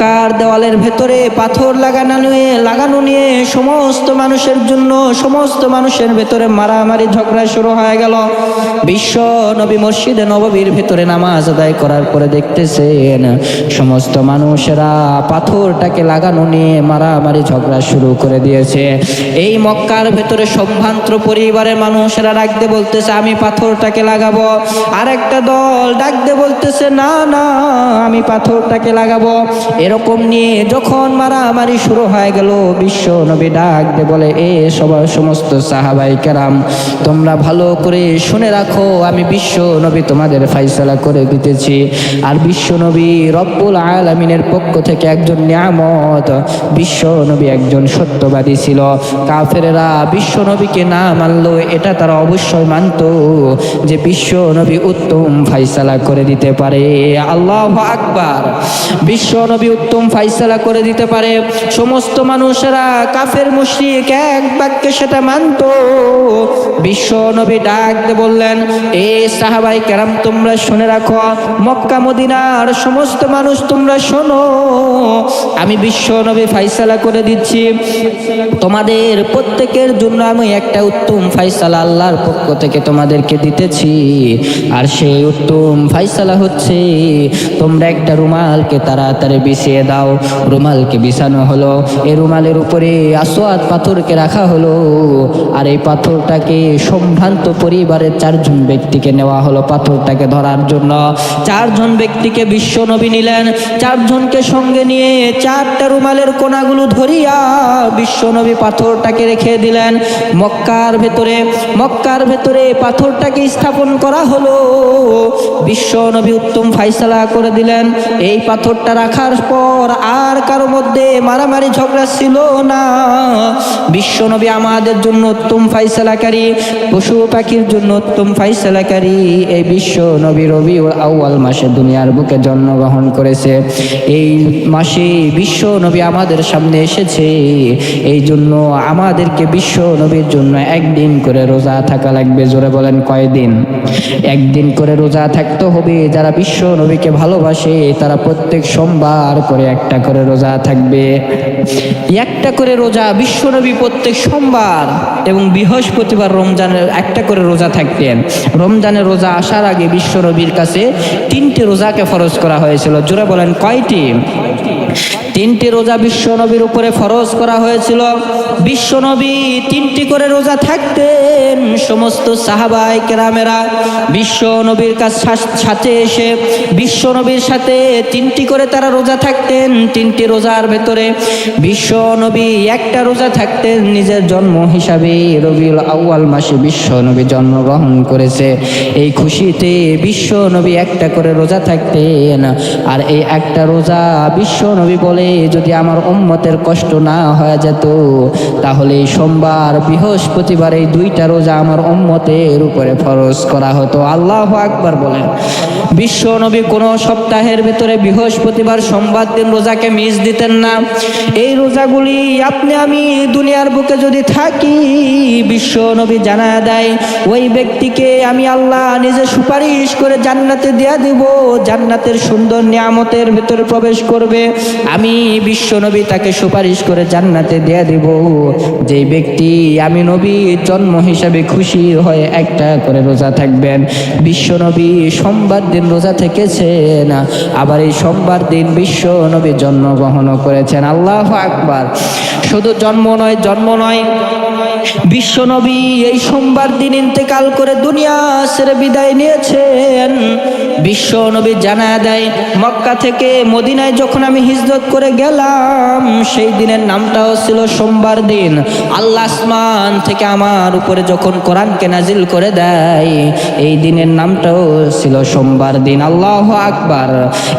মক্কার দেওয়ালের ভেতরে পাথর লাগানো নিয়ে লাগানো নিয়ে সমস্ত মানুষের জন্য, সমস্ত মানুষের ভেতরে মারামারি ঝগড়া শুরু হয়ে গেল। বিশ্ব নবী মসজিদে নববীর ভেতরে নামাজ আদায় করার পরে দেখতেছেন, সমস্ত মানুষেরা পাথরটাকে লাগানো নিয়ে মারামারি ঝগড়া শুরু করে দিয়েছে। এই মক্কার ভেতরে সম্ভ্রান্ত পরিবারের মানুষেরা ডাকতে বলতেছে, আমি পাথরটাকে লাগাবো। আর একটা দল ডাকতে বলতেছে, না না, আমি পাথরটাকে লাগাবো। এরকম নিয়ে যখন মারামারি শুরু হয়ে গেল, বিশ্ব নবী ডাকতে বলে, এ সবার সমস্ত সাহাবাই কেরাম, তোমরা ভালো করে শুনে রাখো, আমি বিশ্ব নবী তোমাদের ফাইসলা করে দিতেছি। আর বিশ্ব নবী রব্বুল আলমিনের পক্ষ থেকে একজন নিয়ামত, বিশ্ব নবী একজন সত্যবাদী ছিল। কাফেরেরা বিশ্ব নবীকে না মানলো, এটা তারা অবশ্যই মানতো যে বিশ্ব নবী উত্তম ফাইসালা করে দিতে পারে। আল্লাহ আকবার। বিশ্ব নবী উত্তম ফাইসালা করে দিতে পারে। সমস্ত মানুষেরা কাফের মুশরিক এক বাক্যে সেটা মানতো। বিশ্ব নবী ডাক বললেন, এ সাহাবাই কেরাম, তোমরা শুনে রাখো, মক্কা, মদিনার সমস্ত মানুষ তোমরা শোনো। আমি বিশ্ব নবী ফাইসালা করে দিচ্ছি। তোমাদের প্রত্যেকের জন্য আমি একটা উত্তম ফাইসালা আল্লাহর পক্ষ থেকে তোমাদেরকে দিতেছি। আর সেই উত্তম ফাইসালা হচ্ছে, তোমরা একটা রুমালকে তাড়াতাড়ি বিছিয়ে দাও। রুমালকে বিছানো হলো। এই রুমালের উপরে আসোয়াদ পাথরকে রাখা হলো। আর এই পাথরটাকে সম্ভ্রান্ত পরিবারের চারজন ব্যক্তিকে নেওয়া হলো পাথরটাকে ধরার জন্য। চারজন ব্যক্তিকে বিশ্ব নবী নিলেন। চারজনকে সঙ্গে নিয়ে চারটা রুমালের কোনাগুলো ধরিয়া বিশ্ব নবী পাথরটাকে রেখে দিলেন। মক্কার ভেতরে মক্কার ভেতরে পাথরটাকে স্থাপন করা হলো। বিশ্ব নবী উত্তম ফাইসালা করে দিলেন। এই পাথরটা রাখার পর আর কারও মধ্যে মারামারি ঝগড়া ছিল না। বিশ্ব নবী আমাদের জন্য উত্তম ফাইসালাকারী পশু পাখির জন্য উত্তম ফাইসালাকারী এই বিশ্ব নবী রবি আউয়াল মাসে দুনিয়ার বুকে জন্মগ্রহণ করেছে। এই মাসে বিশ্ব নবী আমাদের সামনে এসেছে। এই জন্য আমাদেরকে বিশ্ব নবীর জন্য একদিন করে রোজা থাকা লাগবে, জোরে বলেন কয়দিন? একদিন করে রোজা থাকতে হবে। যারা বিশ্ব নবীকে ভালোবাসে, তারা প্রত্যেক সোমবার করে একটা করে রোজা থাকবে। একটা করে রোজা বিশ্ব নবী প্রত্যেক সোমবার এবং বৃহস্পতিবার রমজানের একটা করে রোজা থাকতেন রমজানের রোজা আসার আগে বিশ্ব নবীর কাছে তিনটে রোজাকে ফরজ করা হয়েছিল। জোরে বলেন, কয়টি? তিনটি রোজা বিশ্ব নবীর উপরে ফরজ করা হয়েছিল। বিশ্ব নবী তিনটি করে রোজা থাকতেন। সমস্ত সাহাবাই কেরামেরা বিশ্ব নবীর কাছ সাথে এসে বিশ্ব নবীর সাথে তিনটি করে তারা রোজা থাকতেন, তিনটি রোজার ভেতরে বিশ্ব নবী একটা রোজা থাকতেন, নিজের জন্ম হিসাবে রবিউল আউয়াল মাসে বিশ্ব নবী জন্মগ্রহণ করেছে। এই খুশিতে বিশ্ব নবী একটা করে রোজা থাকতেন। আর এই একটা রোজা বিশ্ব নবী বলে যদি আমার উম্মতের কষ্ট না হয়ে যেত, তাহলে সোমবার, বৃহস্পতিবার এই দুইটা রোজা আমার উম্মতের উপরে ফরজ করা হতো। আল্লাহ আকবার বলেন। বিশ্ব নবী কোনো সপ্তাহের ভেতরে বৃহস্পতিবার সোমবার দিন রোজাকে মিস দিতেন না। এই রোজাগুলি আপনি আমি দুনিয়ার বুকে যদি থাকি, বিশ্ব নবী জানা দেয়, ওই ব্যক্তিকে আমি আল্লাহ নিজে সুপারিশ করে জান্নাতে দেয়া দিব, জান্নাতের সুন্দর নিয়ামতের ভেতরে প্রবেশ করবে। আমি বিশ্ব নবী তাকে সুপারিশ করে জান্নাতে দেয়া দিব। যে ব্যক্তি আমি নবী জন্ম হিসাবে খুশি হয়ে একটা করে রোজা থাকবেন। বিশ্ব নবী সোমবার দিন রোজা থেকেছেন আবার এই সোমবার দিন বিশ্ব নবী জন্মগ্রহণ করেছেন। আল্লাহ আকবার। শুধু জন্ম নয় জন্ম নয়। বিশ্ব নবী এই সোমবার দিন ইন্তেকাল করে দুনিয়া ছেড়ে বিদায় নিয়েছেন। বিশ্ব নবী জানা দেয়, মক্কা থেকে মদিনায় যখন আমি হিজরত করে গেলাম, সেই দিনের নামটাও ছিল সোমবার দিন। আল্লাহ আসমান থেকে আমার উপরে যখন কোরআনকে নাজিল করে দেয়, এই দিনের নামটাও ছিল সোমবার দিন। আল্লাহ আকবার।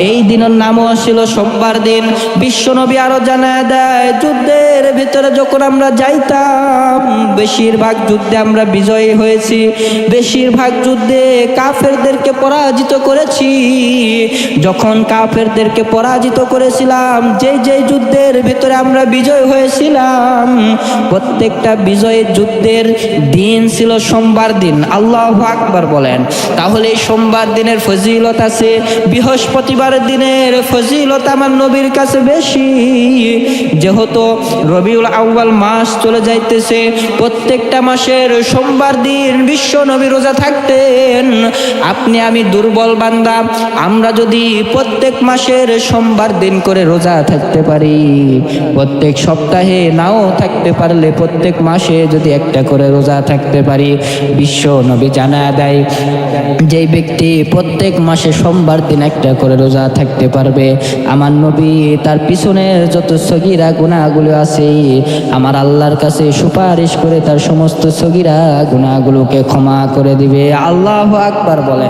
এই দিনের নামও ছিল সোমবার দিন। বিশ্ব নবী আরও জানা দেয়, যুদ্ধের ভিতরে যখন আমরা যাইতাম বেশিরভাগ যুদ্ধে আমরা বিজয়ী হয়েছি। বেশিরভাগ যুদ্ধে কাফেরদেরকে পরাজিত করেছি। যখন কাফেরদেরকে পরাজিত করেছিলাম যে যে যুদ্ধের ভিতরে আমরা বিজয় হয়েছিলাম, প্রত্যেকটা বিজয়ের যুদ্ধের দিন ছিল সোমবার দিন। আল্লাহ আকবার বলেন। তাহলে সোমবার দিনের ফজিলত আছে, বৃহস্পতিবার দিনের ফজিলত আমার নবীর কাছে বেশি। যেহেতু রবিউল আউ্বাল মাস চলে যাইতেছে প্রত্যেকটা মাসের সোমবার দিন বিশ্ব নবী রোজা থাকতেন। আপনি, আমি দুর্বল বান্দা, আমরা যদি প্রত্যেক মাসের সোমবার দিন করে রোজা থাকতে পারি, প্রত্যেক সপ্তাহে নাও থাকতে পারলে প্রত্যেক মাসে যদি একটা করে রোজা থাকতে পারি, বিশ্ব নবী জানা দেয়, যেই ব্যক্তি প্রত্যেক মাসে সোমবার দিন একটা করে রোজা থাকতে পারবে, আমার নবী তার পিছনের যত সগিরা গুণাগুলো আছে, আমার আল্লাহর কাছে সুপারিশ করে তার সমস্ত সগিরা গুণাগুলোকে ক্ষমা করে দিবে। আল্লাহ আকবার বলে।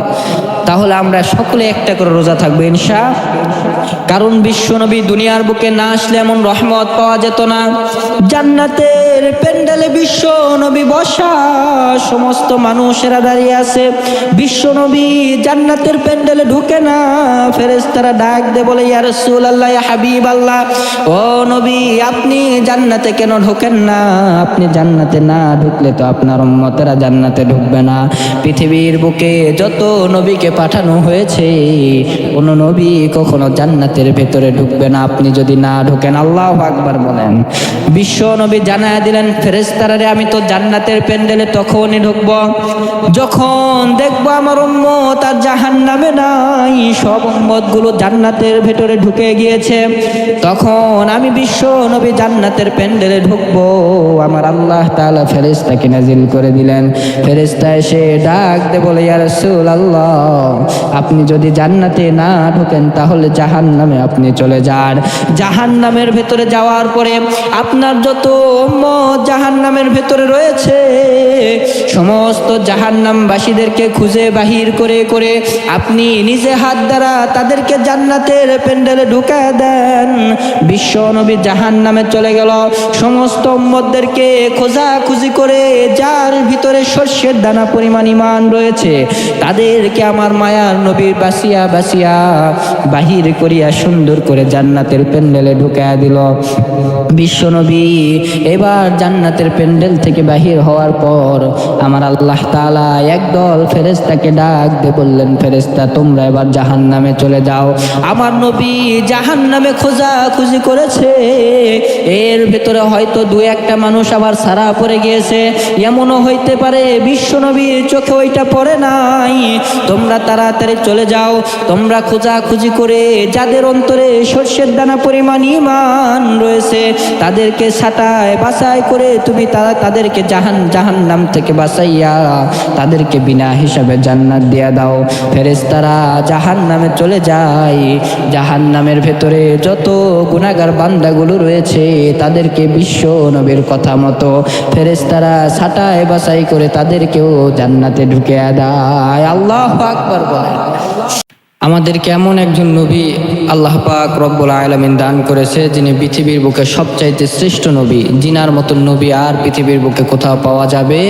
তাহলে আমরা সকলে একটা করে রোজা থাকব ইনশা। কারণ বিশ্বনবী দুনিয়ার বুকে না আসলে এমন রহমত পাওয়া যেত না। জান্নাতের প্যান্ডেলে বিশ্ব নবী বসা সমস্ত মানুষেরা দাঁড়িয়ে আছে। বিশ্ব নবী জান্নাতের প্যান্ডেলে ঢুকে না। ফেরেশতারা ডাক দে বলে, ইয়া রাসূলুল্লাহ আল্লাহ হাবিব আল্লাহ ও নবী, আপনি জান্নাতে কেন ঢোকেন না? আপনি জান্নাতে না ঢুকলে তো আপনার উম্মতেরা জান্নাতে ঢুকবে না। পৃথিবীর বুকে যত নবীকে পাঠানো হয়েছে, কোন নবী কখনো জান্নাতের ভেতরে ঢুকবে না। আপনি যদি না ঢুকেন, আল্লাহ আকবার বলেন। বিশ্ব নবী জানায় দিলেন ফেরেস্তারে আমি তো জান্নাতের প্যান্ডেলে তখনই ঢুকব। যখন দেখব আমার উম্মত আর জাহান নামে নাই, সব উম্মতগুলো জান্নাতের ভেতরে ঢুকে গিয়েছে। তখন আমি বিশ্ব নবী জান্নাতের প্যান্ডেলে ঢুকবো। আমার আল্লাহ তাআলা ফেরেস্তাকে নাজিল করে দিলেন। ফেরেস্তা এসে ডাক দে বলে, ইয়া রাসূলুল্লাহ, আপনি যদি জান্নাতে না ঢোকেন, তাহলে জাহান নামে আপনি চলে যান। জাহান নামের ভেতরে যাওয়ার পরে আপনার যত জাহান নামের ভেতরে রয়েছে, সমস্ত জাহান নামবাসীদেরকে খুঁজে বাহির করে করে আপনি নিজে হাত দ্বারা তাদেরকে জান্নাতের প্যান্ডেলে ঢুকায় দেন। বিশ্ব নবী জাহান নামে চলে গেল। সমস্ত উম্মতদেরকে খোঁজাখুঁজি করে যার ভিতরে শস্যের দানা পরিমাণ ইমান রয়েছে, তাদেরকে আমার মায়ার নবীর বাসিয়া বাসিয়া বাহির করিয়া সুন্দর করে জান্নাতের প্যান্ডেলে ঢুকায়া দিল। বিশ্ব নবী, এবার জান্নাতের প্যান্ডেল থেকে বাহির হওয়ার পর আমার আল্লাহ তালা একদল ফেরেশতাকে ডাক দিয়ে বললেন, ফেরেশতা, তোমরা এবার জাহান নামে চলে যাও। আমার নবী জাহান নামে খোঁজা খুঁজি করেছে। এর ভেতরে হয়তো দু একটা মানুষ আবার সারা পড়ে গিয়েছে। এমনও হইতে পারে বিশ্ব নবীর চোখে ওইটা পড়ে নাই। তোমরা তাড়াতাড়ি চলে যাও, তোমরা খোঁজাখুঁজি করে যাদের অন্তরে সর্ষের দানা পরিমাণ ইমান রয়েছে, তাদেরকে ছাটায়, বাছাই করে তুমি তারা তাদেরকে জাহান জাহান নাম থেকে বাঁচাইয়া তাদেরকে বিনা হিসাবে জান্নাত দিয়া দাও। ফেরেশতারা জাহান নামে চলে যায়। জাহান নামের ভেতরে যত গুণাগার বান্দাগুলো রয়েছে, তাদেরকে বিশ্ব নবীর কথা মতো ফেরেশতারা সাটায় বাসাই করে তাদেরকেও জান্নাতে ঢুকে দেয়। আল্লাহ আকবর বলে। আমাদেরকে এমন একজন নবী আল্লাহ পাক রব্বুল আলমিন দান করেছে, যিনি পৃথিবীর বুকে সবচাইতে শ্রেষ্ঠ নবী। জিনার মতন নবী আর পৃথিবীর বুকে কোথাও পাওয়া যাবে?